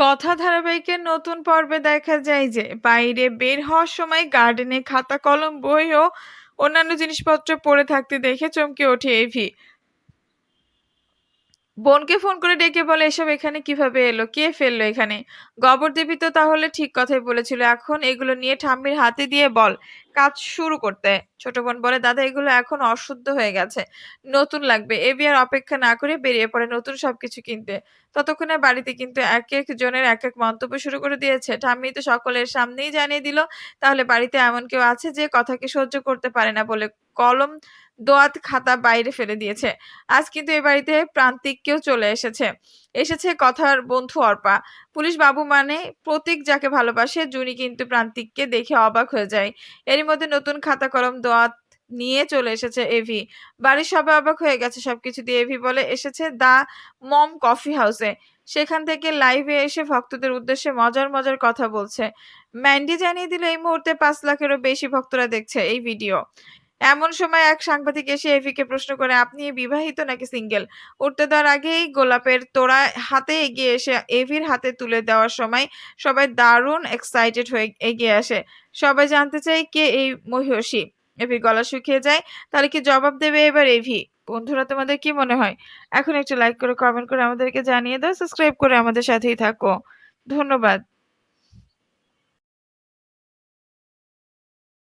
কথা ধারাবাহিকের নতুন পর্বে দেখা যায় যে বাইরে বের হওয়ার সময় গার্ডেনে খাতা, কলম বই ও অন্যান্য জিনিসপত্র পড়ে থাকতে দেখে চমকে ওঠে এভি। বোনকে ফোন করে ডেকে বলে, এসব এখানে কীভাবে এলো? কে ফেলল এখানে? গবর দেবী তো তাহলে ঠিক কথাই বলেছিল। এখন এগুলো নিয়ে ঠাম্মির হাতে দিয়ে বল, কাজ শুরু করতে। ছোট বোন বলে, দাদা, এগুলো এখন অশুদ্ধ হয়ে গেছে। নতুন লাগবে। এবি আর অপেক্ষা না করে বেরিয়ে পড়ে নতুন সবকিছু কিনতে। ততক্ষণে বাড়িতে কিন্তু এক এক জনের এক এক মন্তব্য শুরু করে দিয়েছে। ঠাম্মি তো সকলের সামনেই জানিয়ে দিল, তাহলে বাড়িতে এমন কেউ আছে যে কথাকে সহ্য করতে পারে না বলে কলম দোয়াত খাতা বাইরে ফেলে দিয়েছে। আজ কিন্তু এই বাড়িতে প্রান্তিক কেউ চলে এসেছে। এসেছে কথার বন্ধু অর্পা। পুলিশ বাবু মানে প্রতীক যাকে ভালোবাসে, জুনি কিন্তু প্রান্তিককে দেখে অবাক হয়ে যায়। এরই মধ্যে নতুন খাতা কলম দোয়াত নিয়ে চলে এসেছে এভি। বাড়ির সবাই অবাক হয়ে গেছে, সবকিছু দিয়ে এভি বলে, এসেছে দা মম কফি হাউসে। সেখান থেকে লাইভে এসে ভক্তদের উদ্দেশ্যে মজার মজার কথা বলছে। ম্যান্ডি জানিয়ে দিল, এই মুহূর্তে পাঁচ লাখেরও বেশি ভক্তরা দেখছে এই ভিডিও। এমন সময় এক সাংবাদিক এসে এভিকে প্রশ্ন করে, আপনি বিবাহিত নাকি সিঙ্গেল? উঠতে দেওয়ার আগেই গোলাপের তোড়া হাতে এগিয়ে এসে এভির হাতে তুলে দেওয়ার সময় সবাই দারুণ এক্সাইটেড হয়ে এগিয়ে আসে। সবাই জানতে চায় কে এই মহিষী। এভির গলা শুকিয়ে যায় তাহলে কি জবাব দেবে এবার এভি? বন্ধুরা, তোমাদের কি মনে হয়? এখন একটু লাইক করে কমেন্ট করে আমাদেরকে জানিয়ে দাও সাবস্ক্রাইব করে আমাদের সাথেই থাকো। ধন্যবাদ।